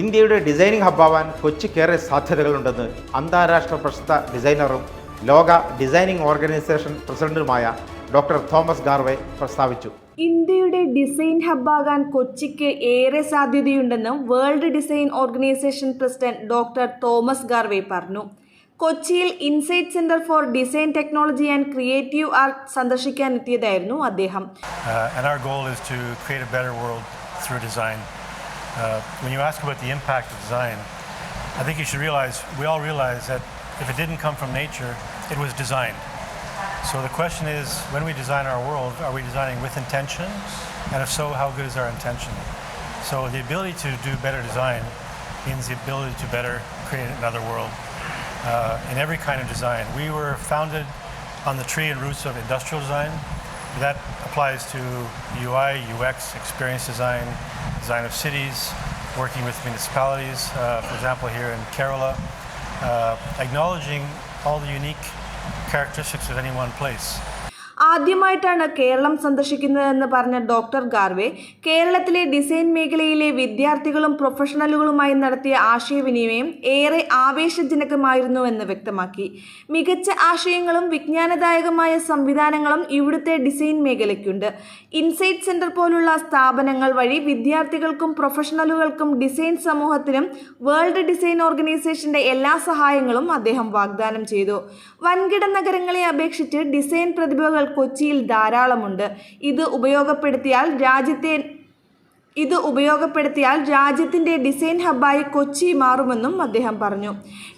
ഇന്ത്യയുടെ ഡിസൈനിങ് ഹബ്ബാവാൻ കൊച്ചിക്കേറെ സാധ്യതകളുണ്ടെന്ന് അന്താരാഷ്ട്ര പ്രശസ്ത ഡിസൈനറും ലോക ഡിസൈനിങ് ഓർഗനൈസേഷൻ പ്രസിഡന്റുമായ ഡോക്ടർ തോമസ് ഗാർവെ പ്രസ്താവിച്ചു. ഇന്ത്യയുടെ ഡിസൈൻ ഹബ്ബാകാൻ കൊച്ചിക്ക് ഏറെ സാധ്യതയുണ്ടെന്ന് world design organisation president doctor Thomas Garvey പറഞ്ഞു. കൊച്ചിയിൽ insight centre for design technology and creative art സന്ദർശിക്കാൻ എത്തിയതായിരുന്നു അദ്ദേഹം. Uh, and our goal is to create a better world through design. Uh, when you ask about the impact of design, I think you should realize, we all realize that if it didn't come from nature, it was designed. So the question is, when we design our world, are we designing with intention? And if so, how good is our intention? So the ability to do better design means the ability to better create another world uh, in every kind of design. We were founded on the tree and roots of industrial design. That applies to UI, UX, experience design, design of cities, working with municipalities, uh, for example, here in Kerala, uh, acknowledging all the unique characteristics of any one place. ആദ്യമായിട്ടാണ് കേരളം സന്ദർശിക്കുന്നതെന്ന് പറഞ്ഞ doctor ഗാർവെ കേരളത്തിലെ design മേഖലയിലെ വിദ്യാർത്ഥികളും പ്രൊഫഷണലുകളുമായി നടത്തിയ ആശയവിനിമയം ഏറെ ആവേശജനകമായിരുന്നുവെന്ന് വ്യക്തമാക്കി. മികച്ച ആശയങ്ങളും വിജ്ഞാനദായകമായ സംവിധാനങ്ങളും ഇവിടുത്തെ ഡിസൈൻ മേഖലയ്ക്കുണ്ട്. ഇൻസൈറ്റ് സെന്റർ പോലുള്ള സ്ഥാപനങ്ങൾ വഴി വിദ്യാർത്ഥികൾക്കും പ്രൊഫഷണലുകൾക്കും ഡിസൈൻ സമൂഹത്തിനും വേൾഡ് ഡിസൈൻ ഓർഗനൈസേഷന്റെ എല്ലാ സഹായങ്ങളും അദ്ദേഹം വാഗ്ദാനം ചെയ്തു. വൻകിട നഗരങ്ങളെ അപേക്ഷിച്ച് ഡിസൈൻ പ്രതിഭകൾ കൊച്ചിയിൽ ധാരാളമുണ്ട്. ഇത് ഉപയോഗപ്പെടുത്തിയാൽ രാജ്യത്തെ ഇത് ഉപയോഗപ്പെടുത്തിയാൽ രാജ്യത്തിന്റെ ഡിസൈൻ ഹബ്ബായി കൊച്ചി മാറുമെന്നും അദ്ദേഹം പറഞ്ഞു.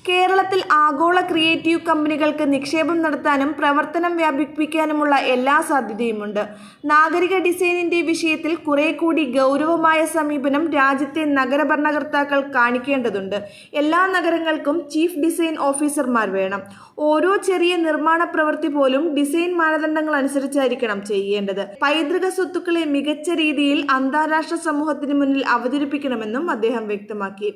കേരളത്തിൽ ആഗോള ക്രിയേറ്റീവ് കമ്പനികൾക്ക് നിക്ഷേപം നടത്താനും പ്രവർത്തനം വ്യാപിപ്പിക്കാനുമുള്ള എല്ലാ സാധ്യതയുമുണ്ട്. നാഗരിക ഡിസൈനിന്റെ വിഷയത്തിൽ കുറെ കൂടി ഗൗരവമായ സമീപനം രാജ്യത്തെ നഗരഭരണകർത്താക്കൾ കാണിക്കേണ്ടതുണ്ട്. എല്ലാ നഗരങ്ങൾക്കും ചീഫ് ഡിസൈൻ ഓഫീസർമാർ വേണം. ഓരോ ചെറിയ നിർമ്മാണ പ്രവൃത്തി പോലും ഡിസൈൻ മാനദണ്ഡങ്ങൾ അനുസരിച്ചായിരിക്കണം ചെയ്യേണ്ടത്. പൈതൃക സ്വത്തുക്കളെ മികച്ച രീതിയിൽ അന്താരാഷ്ട്ര സമൂഹത്തിന് മുന്നിൽ അവതരിപ്പിക്കണമെന്നും അദ്ദേഹം വ്യക്തമാക്കി.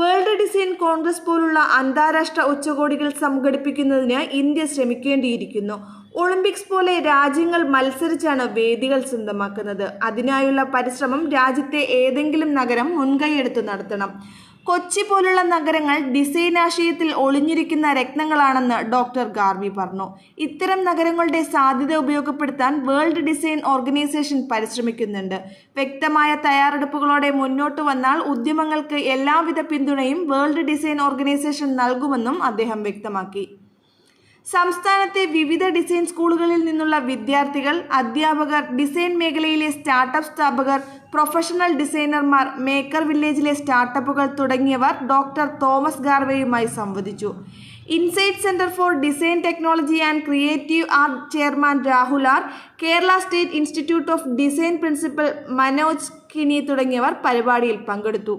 വേൾഡ് ഡിസൈൻ കോൺഗ്രസ് പോലുള്ള അന്താരാഷ്ട്ര ഉച്ചകോടികൾ സംഘടിപ്പിക്കുന്നതിന് ഇന്ത്യ ശ്രമിക്കേണ്ടിയിരിക്കുന്നു. ഒളിമ്പിക്സ് പോലെ രാജ്യങ്ങൾ മത്സരിച്ചാണ് വേദികൾ സ്വന്തമാക്കുന്നത്. അതിനായുള്ള പരിശ്രമം രാജ്യത്തെ ഏതെങ്കിലും നഗരം മുൻകൈയെടുത്ത് നടത്തണം. കൊച്ചി പോലുള്ള നഗരങ്ങൾ ഡിസൈൻ ആശയത്തിൽ ഒളിഞ്ഞിരിക്കുന്ന രത്നങ്ങളാണെന്ന് ഡോക്ടർ ഗാർവി പറഞ്ഞു. ഇത്തരം നഗരങ്ങളുടെ സാധ്യത ഉപയോഗപ്പെടുത്താൻ വേൾഡ് ഡിസൈൻ ഓർഗനൈസേഷൻ പരിശ്രമിക്കുന്നുണ്ട്. വ്യക്തമായ തയ്യാറെടുപ്പുകളോടെ മുന്നോട്ട് വന്നാൽ ഉദ്യമങ്ങൾക്ക് എല്ലാവിധ പിന്തുണയും വേൾഡ് ഡിസൈൻ ഓർഗനൈസേഷൻ നൽകുമെന്നും അദ്ദേഹം വ്യക്തമാക്കി. സംസ്ഥാനത്തെ വിവിധ ഡിസൈൻ സ്കൂളുകളിൽ നിന്നുള്ള വിദ്യാർത്ഥികൾ അധ്യാപകർ ഡിസൈൻ മേഖലയിലെ സ്റ്റാർട്ടപ്പ് സ്ഥാപകർ പ്രൊഫഷണൽ ഡിസൈനർമാർ മേക്കർ വില്ലേജിലെ സ്റ്റാർട്ടപ്പുകൾ തുടങ്ങിയവർ ഡോക്ടർ തോമസ് ഗാർവേയുമായി സംവദിച്ചു. Insight centre for design technology and creative art chairman Rahul R Kerala state institute of design principal Manoj Kini തുടങ്ങിയവർ പരിപാടിയിൽ പങ്കെടുത്തു.